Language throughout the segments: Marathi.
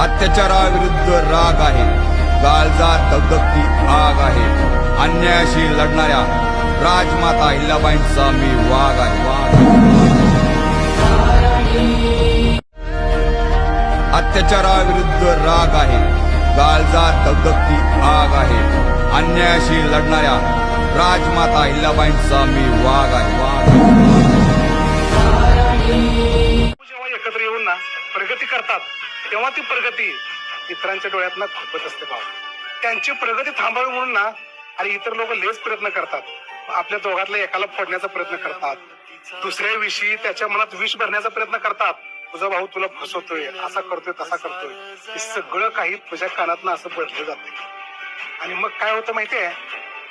अत्याचाराविरुद्ध राग आहे. गाळजात दगदगती आग आहे. अन्यायाशी लढणाऱ्या राजमाता अहिल्याबाईंचा मी वाघ आहे. अत्याचाराविरुद्ध राग आहे. गाळजात दगदगती आग आहे. अन्यायाशी लढणाऱ्या राजमाता अहिल्याबाईंचा मी वाघ आहे. वाघ एकत्र येऊन ना प्रगती करतात तेव्हा ती प्रगती इतरांच्या डोळ्यात खुपत असते भाऊ. त्यांची प्रगती थांबावी म्हणून ना आणि इतर लोक लेच प्रयत्न करतात. आपल्या दोघातल्या एकाला फोडण्याचा प्रयत्न करतात. दुसऱ्या विषयी त्याच्या मनात विष भरण्याचा प्रयत्न करतात. तुझा भाऊ तुला फसवतोय असा करतोय तसा करतोय. हे सगळं काही तुझ्या कानातनं असं बदललं जाते. आणि मग काय होतं माहितीये?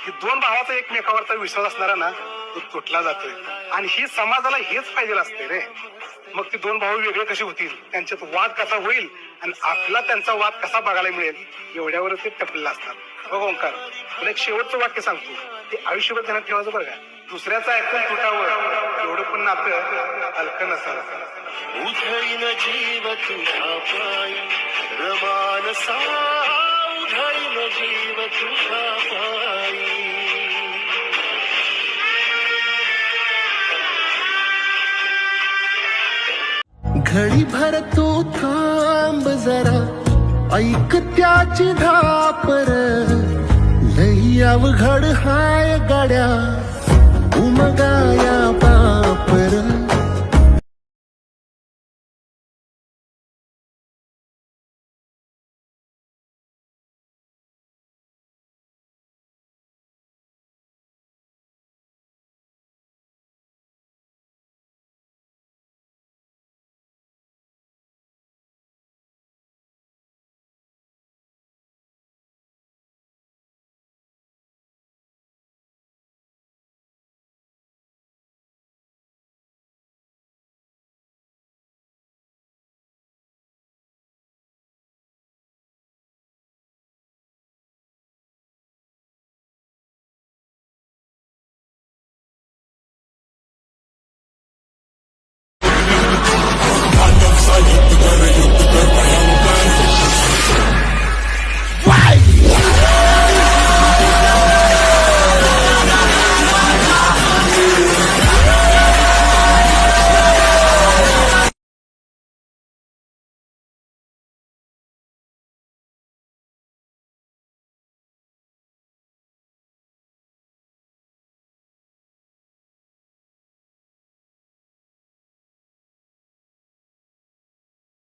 की दोन भावाचा एकमेकावरचा विश्वास असणारा ना तो तुटला जातोय. आणि ही समाजाला हेच पाहिजे असते रे. मग ते दोन भाऊ वेगळे कसे होतील? त्यांच्यात वाद कसा होईल? आणि आपला त्यांचा वाद कसा बघायला मिळेल? एवढ्यावर ते टपलेला असतात. बघ ओंकार. पण एक शेवटचं वाक्य सांगतो. ते आयुष्यभर त्यांना ठेवायचं बरं का? दुसऱ्याचं ऐकून तुटावं. एवढं पण नातं हलकं नसावं. उधळीन जीव तुझ्या पायी. रमानसा उधळीन जीव तुझ्या घडी भर तू थांब जरा. ऐक त्याची धापर. लई अवघड हाय गड्या. उमगाया